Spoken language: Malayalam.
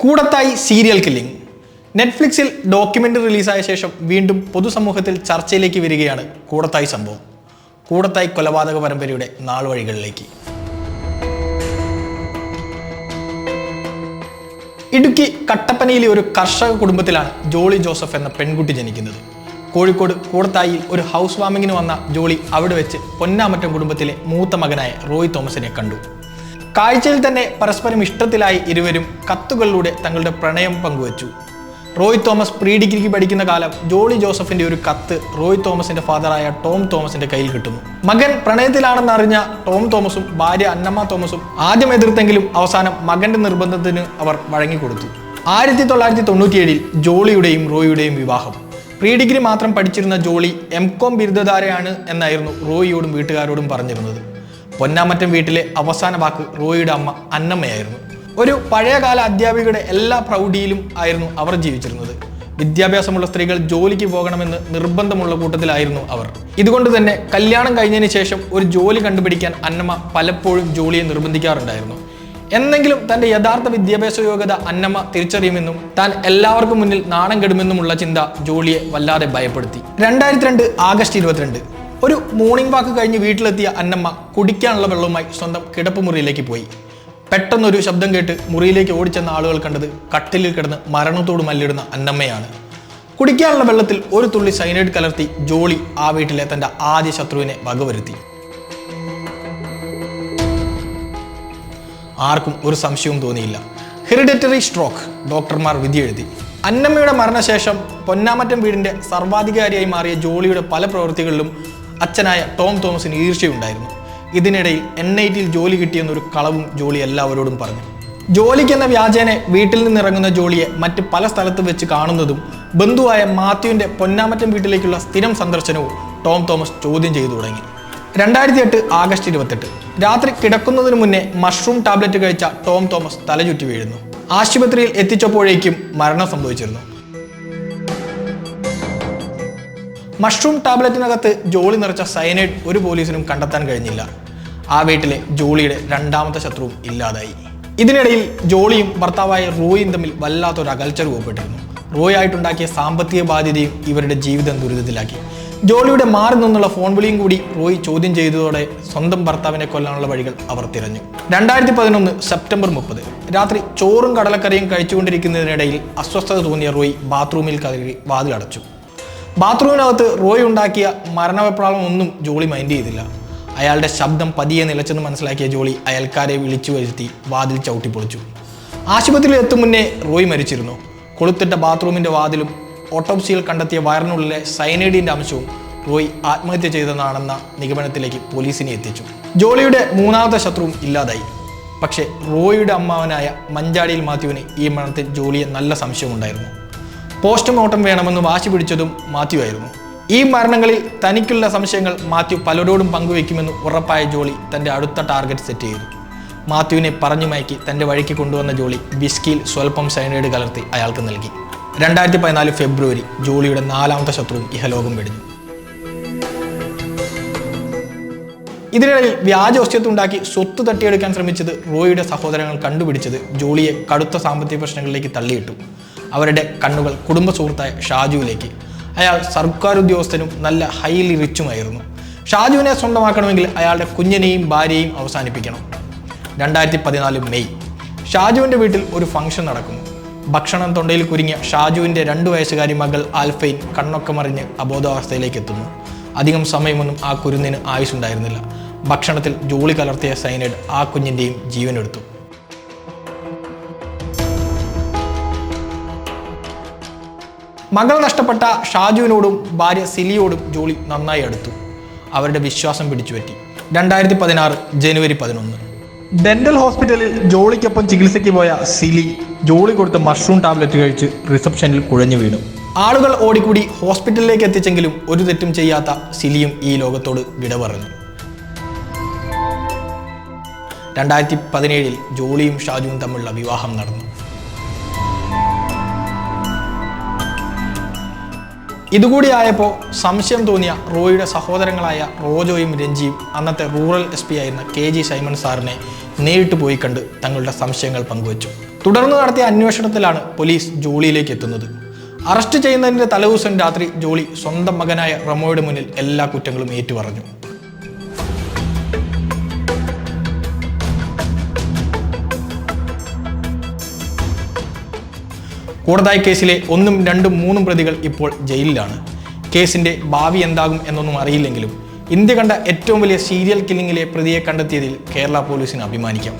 കൂടത്തായി സീരിയൽ കില്ലിംഗ് നെറ്റ്ഫ്ലിക്സിൽ ഡോക്യുമെന്ററി റിലീസായ ശേഷം വീണ്ടും പൊതുസമൂഹത്തിൽ ചർച്ചയിലേക്ക് വരികയാണ് കൂടത്തായി സംഭവം. കൂടത്തായി കൊലപാതക പരമ്പരയുടെ നാൾവഴികളിലേക്ക്. ഇടുക്കി കട്ടപ്പനയിലെ ഒരു കർഷക കുടുംബത്തിലാണ് ജോളി ജോസഫ് എന്ന പെൺകുട്ടി ജനിക്കുന്നത്. കോഴിക്കോട് കൂടത്തായിൽ ഒരു ഹൗസ് വാമിങ്ങിന് വന്ന ജോളി അവിടെ വെച്ച് പൊന്നാമറ്റം കുടുംബത്തിലെ മൂത്ത മകനായ റോയ് തോമസിനെ കണ്ടു. കാഴ്ചയിൽ തന്നെ പരസ്പരം ഇഷ്ടത്തിലായി ഇരുവരും കത്തുകളിലൂടെ തങ്ങളുടെ പ്രണയം പങ്കുവച്ചു. റോയ് തോമസ് പ്രീ ഡിഗ്രിക്ക് പഠിക്കുന്ന കാലം ജോളി ജോസഫിന്റെ ഒരു കത്ത് റോയ് തോമസിന്റെ ഫാദറായ ടോം തോമസിന്റെ കയ്യിൽ കിട്ടുന്നു. മകൻ പ്രണയത്തിലാണെന്ന് അറിഞ്ഞ ടോം തോമസും ഭാര്യ അന്നമ്മ തോമസും ആദ്യം എതിർത്തെങ്കിലും അവസാനം മകന്റെ നിർബന്ധത്തിന് അവർ വഴങ്ങിക്കൊടുത്തു ആയിരത്തി തൊള്ളായിരത്തി തൊണ്ണൂറ്റിയേഴിൽ ജോളിയുടെയും റോയിയുടെയും വിവാഹം. പ്രീ ഡിഗ്രി മാത്രം പഠിച്ചിരുന്ന ജോളി എം കോം ബിരുദധാരയാണ് എന്നായിരുന്നു റോയിയോടും വീട്ടുകാരോടും പറഞ്ഞിരുന്നത്. പൊന്നാമറ്റം വീട്ടിലെ അവസാന വാക്ക് റോയിയുടെ അമ്മ അന്നമ്മയായിരുന്നു. ഒരു പഴയകാല അധ്യാപികയുടെ എല്ലാ പ്രൗഢിയിലും ആയിരുന്നു അവർ ജീവിച്ചിരുന്നത്. വിദ്യാഭ്യാസമുള്ള സ്ത്രീകൾ ജോലിക്ക് പോകണമെന്ന് നിർബന്ധമുള്ള കൂട്ടത്തിലായിരുന്നു അവർ. ഇതുകൊണ്ട് തന്നെ കല്യാണം കഴിഞ്ഞതിന് ശേഷം ഒരു ജോലി കണ്ടുപിടിക്കാൻ അന്നമ്മ പലപ്പോഴും ജോലിയെ നിർബന്ധിക്കാറുണ്ടായിരുന്നു. എന്നെങ്കിലും തന്റെ യഥാർത്ഥ വിദ്യാഭ്യാസ യോഗ്യത അന്നമ്മ തിരിച്ചറിയുമെന്നും താൻ എല്ലാവർക്കും മുന്നിൽ നാണം കെടുമെന്നുമുള്ള ചിന്ത ജോളിയെ വല്ലാതെ ഭയപ്പെടുത്തി. രണ്ടായിരത്തി രണ്ട് ആഗസ്റ്റ് ഇരുപത്തിരണ്ട്. ഒരു മോർണിംഗ് വാക്ക് കഴിഞ്ഞ് വീട്ടിലെത്തിയ അന്നമ്മ കുടിക്കാനുള്ള വെള്ളവുമായി സ്വന്തം കിടപ്പ് മുറിയിലേക്ക് പോയി. പെട്ടെന്നൊരു ശബ്ദം കേട്ട് മുറിയിലേക്ക് ഓടിച്ചെന്ന ആളുകൾ കണ്ടത് കട്ടിലിൽ കിടന്ന് മരണത്തോട് മല്ലിടുന്ന അന്നമ്മയാണ്. കുടിക്കാനുള്ള വെള്ളത്തിൽ ഒരു തുള്ളി സൈനൈഡ് കലർത്തി ജോളി ആ വീട്ടിലെ തന്റെ ആദ്യ ശത്രുവിനെ വകവരുത്തി. ആർക്കും ഒരു സംശയവും തോന്നിയില്ല. ഹെറിഡിറ്ററി സ്ട്രോക്ക് ഡോക്ടർമാർ വിധിയെഴുതി അന്നമ്മയുടെ മരണശേഷം പൊന്നാമറ്റം വീടിന്റെ സർവാധികാരിയായി മാറിയ ജോളിയുടെ പല പ്രവൃത്തികളിലും അച്ഛനായ ടോം തോമസിന് ഈർഷ്യയുണ്ടായിരുന്നു ഇതിനിടയിൽ എൻ ഐ ടിയിൽ ജോലി കിട്ടിയെന്നൊരു കളവും ജോളി എല്ലാവരോടും പറഞ്ഞു. ജോലിക്കെന്ന വ്യാജേനെ വീട്ടിൽ നിന്നിറങ്ങുന്ന ജോളിയെ മറ്റ് പല സ്ഥലത്ത് വെച്ച് കാണുന്നതും ബന്ധുവായ മാത്യുവിന്റെ പൊന്നാമറ്റം വീട്ടിലേക്കുള്ള സ്ഥിരം സന്ദർശനവും ടോം തോമസ് ചോദ്യം ചെയ്തു തുടങ്ങി. രണ്ടായിരത്തി എട്ട് ആഗസ്റ്റ് ഇരുപത്തെട്ട്. രാത്രി കിടക്കുന്നതിന് മുന്നേ മഷ്റൂം ടാബ്ലറ്റ് കഴിച്ച ടോം തോമസ് തലചുറ്റി വീഴുന്നു. ആശുപത്രിയിൽ എത്തിച്ചപ്പോഴേക്കും മരണം സംഭവിച്ചിരുന്നു. മഷ്റൂം ടാബ്ലറ്റിനകത്ത് ജോളി നിറച്ച സയനൈഡ് ഒരു പോലീസിനും കണ്ടെത്താൻ കഴിഞ്ഞില്ല. ആ വീട്ടിലെ ജോളിയുടെ രണ്ടാമത്തെ ശത്രുവും ഇല്ലാതായി. ഇതിനിടയിൽ ജോളിയും ഭർത്താവായ റോയും തമ്മിൽ വല്ലാത്തൊരു അകൽച്ച രൂപപ്പെട്ടിരുന്നു റോയ് ആയിട്ടുണ്ടാക്കിയ സാമ്പത്തിക ബാധ്യതയും ഇവരുടെ ജീവിതം ദുരിതത്തിലാക്കി. ജോളിയുടെ മാറി നിന്നുള്ള ഫോൺ വിളിയും കൂടി റോയ് ചോദ്യം ചെയ്തതോടെ സ്വന്തം ഭർത്താവിനെ കൊല്ലാനുള്ള വഴികൾ അവർ തിരഞ്ഞു. രണ്ടായിരത്തി പതിനൊന്ന് സെപ്റ്റംബർ മുപ്പത് രാത്രി ചോറും കടലക്കറിയും കഴിച്ചുകൊണ്ടിരിക്കുന്നതിനിടയിൽ അസ്വസ്ഥത തോന്നിയ റോയ് ബാത്റൂമിൽ കയറി വാതിലടച്ചു. ബാത്റൂമിനകത്ത് റോയ് ഉണ്ടാക്കിയ മരണവെപ്രാളം ഒന്നും ജോളി മൈൻഡ് ചെയ്തില്ല. അയാളുടെ ശബ്ദം പതിയെ നിലച്ചെന്ന് മനസ്സിലാക്കിയ ജോളി അയൽക്കാരെ വിളിച്ചു വരുത്തി വാതിൽ ചവിട്ടിപ്പൊളിച്ചു ആശുപത്രിയിൽ എത്തും മുന്നേ റോയ് മരിച്ചിരുന്നു. കൊളുത്തിട്ട ബാത്റൂമിന്റെ വാതിലും ഓട്ടോപ്സിയിൽ കണ്ടെത്തിയ വയറിനുള്ളിലെ സൈനൈഡിന്റെ അംശവും റോയ് ആത്മഹത്യ ചെയ്തതാണെന്ന നിഗമനത്തിലേക്ക് പോലീസിനെ എത്തിച്ചു. ജോളിയുടെ മൂന്നാമത്തെ ശത്രുവും ഇല്ലാതായി. പക്ഷേ റോയിയുടെ അമ്മാവനായ മഞ്ചാടിയിൽ മാത്യുവിന് ഈ മരണത്തിൽ ജോളിയെ നല്ല സംശയമുണ്ടായിരുന്നു. പോസ്റ്റ്മോർട്ടം വേണമെന്ന് വാശി പിടിച്ചതും മാത്യു ആയിരുന്നു. ഈ മരണങ്ങളിൽ തനിക്കുള്ള സംശയങ്ങൾ മാത്യു പലരോടും പങ്കുവെക്കുമെന്ന് ഉറപ്പായ ജോളി തന്റെ അടുത്ത ടാർഗറ്റ് സെറ്റ് ചെയ്തു. മാത്യുവിനെ പറഞ്ഞു മയക്കി തന്റെ വഴിക്ക് കൊണ്ടുവന്ന ജോളി ബിസ്കിയിൽ സ്വൽപ്പം സൈനൈഡ് കലർത്തി അയാൾക്ക് നൽകി. രണ്ടായിരത്തി പതിനാല് ഫെബ്രുവരി ജോളിയുടെ നാലാമത്തെ ശത്രുവും ഇഹലോകം വെടിഞ്ഞു. ഇതിനിടയിൽ വ്യാജ വ്യാജോസ്യത്തുണ്ടാക്കി സ്വത്ത് തട്ടിയെടുക്കാൻ ശ്രമിച്ചത് റോയിയുടെ സഹോദരങ്ങൾ കണ്ടുപിടിച്ചത് ജോളിയെ കടുത്ത സാമ്പത്തിക പ്രശ്നങ്ങളിലേക്ക് തള്ളിയിട്ടു. അവരുടെ കണ്ണുകൾ കുടുംബ സുഹൃത്തായ ഷാജുവിലേക്ക്. അയാൾ സർക്കാർ ഉദ്യോഗസ്ഥനും നല്ല ഹൈലി റിച്ചുമായിരുന്നു ഷാജുവിനെ സ്വന്തമാക്കണമെങ്കിൽ അയാളുടെ കുഞ്ഞിനെയും ഭാര്യയെയും അവസാനിപ്പിക്കണം. രണ്ടായിരത്തി പതിനാല് മെയ്. ഷാജുവിന്റെ വീട്ടിൽ ഒരു ഫംഗ്ഷൻ നടക്കുന്നു. ഭക്ഷണം തൊണ്ടയിൽ കുരുങ്ങിയ ഷാജുവിന്റെ രണ്ടു വയസ്സുകാരി മകൾ ആൽഫൈൻ കണ്ണൊക്കെ മറിഞ്ഞ് അബോധാവസ്ഥയിലേക്ക് എത്തുന്നു. അധികം സമയമൊന്നും ആ കുരുന്നിന് ആയുസുണ്ടായിരുന്നില്ല ഭക്ഷണത്തിൽ ജോളി കലർത്തിയ സൈനൈഡ് ആ കുഞ്ഞിന്റെയും ജീവനെടുത്തു. മകൾ നഷ്ടപ്പെട്ട ഷാജുവിനോടും ഭാര്യ സിലിയോടും ജോളി നന്നായി അടുത്തു. അവരുടെ വിശ്വാസം പിടിച്ചുപറ്റി രണ്ടായിരത്തി പതിനാറ് ജനുവരി പതിനൊന്ന്. ഡെന്റൽ ഹോസ്പിറ്റലിൽ ജോളിക്കൊപ്പം ചികിത്സയ്ക്ക് പോയ സിലി ജോളി കൊടുത്ത് മഷ്റൂം ടാബ്ലറ്റ് കഴിച്ച് റിസപ്ഷനിൽ കുഴഞ്ഞു വീണു. ആളുകൾ ഓടിക്കൂടി ഹോസ്പിറ്റലിലേക്ക് എത്തിച്ചെങ്കിലും ഒരു തെറ്റും ചെയ്യാത്ത സിലിയും ഈ ലോകത്തോട് വിട പറഞ്ഞു. രണ്ടായിരത്തി പതിനേഴിൽ ജോളിയും ഷാജുവും തമ്മിലുള്ള വിവാഹം നടന്നു. ഇതുകൂടി ആയപ്പോൾ സംശയം തോന്നിയ റോയിയുടെ സഹോദരങ്ങളായ റോജോയും രഞ്ജിയും അന്നത്തെ റൂറൽ എസ് പി ആയിരുന്ന കെ ജി സൈമൺ സാറിനെ നേരിട്ട് പോയി കണ്ട് തങ്ങളുടെ സംശയങ്ങൾ പങ്കുവച്ചു. തുടർന്ന് നടത്തിയ അന്വേഷണത്തിലാണ് പോലീസ് ജോളിയിലേക്ക് എത്തുന്നത്. അറസ്റ്റ് ചെയ്യുന്നതിന്റെ തലേദിവസം രാത്രി ജോളി സ്വന്തം മകനായ റമോയുടെ മുന്നിൽ എല്ലാ കുറ്റങ്ങളും ഏറ്റുപറഞ്ഞു. കൂടതായി കേസിലെ ഒന്നും രണ്ടും മൂന്നും പ്രതികൾ ഇപ്പോൾ ജയിലിലാണ്. കേസിന്റെ ഭാവി എന്താകും എന്നൊന്നും അറിയില്ലെങ്കിലും ഇന്ത്യ കണ്ട ഏറ്റവും വലിയ സീരിയൽ കില്ലിങ്ങിലെ പ്രതിയെ കണ്ടെത്തിയതിൽ കേരള പോലീസിന് അഭിമാനിക്കാം.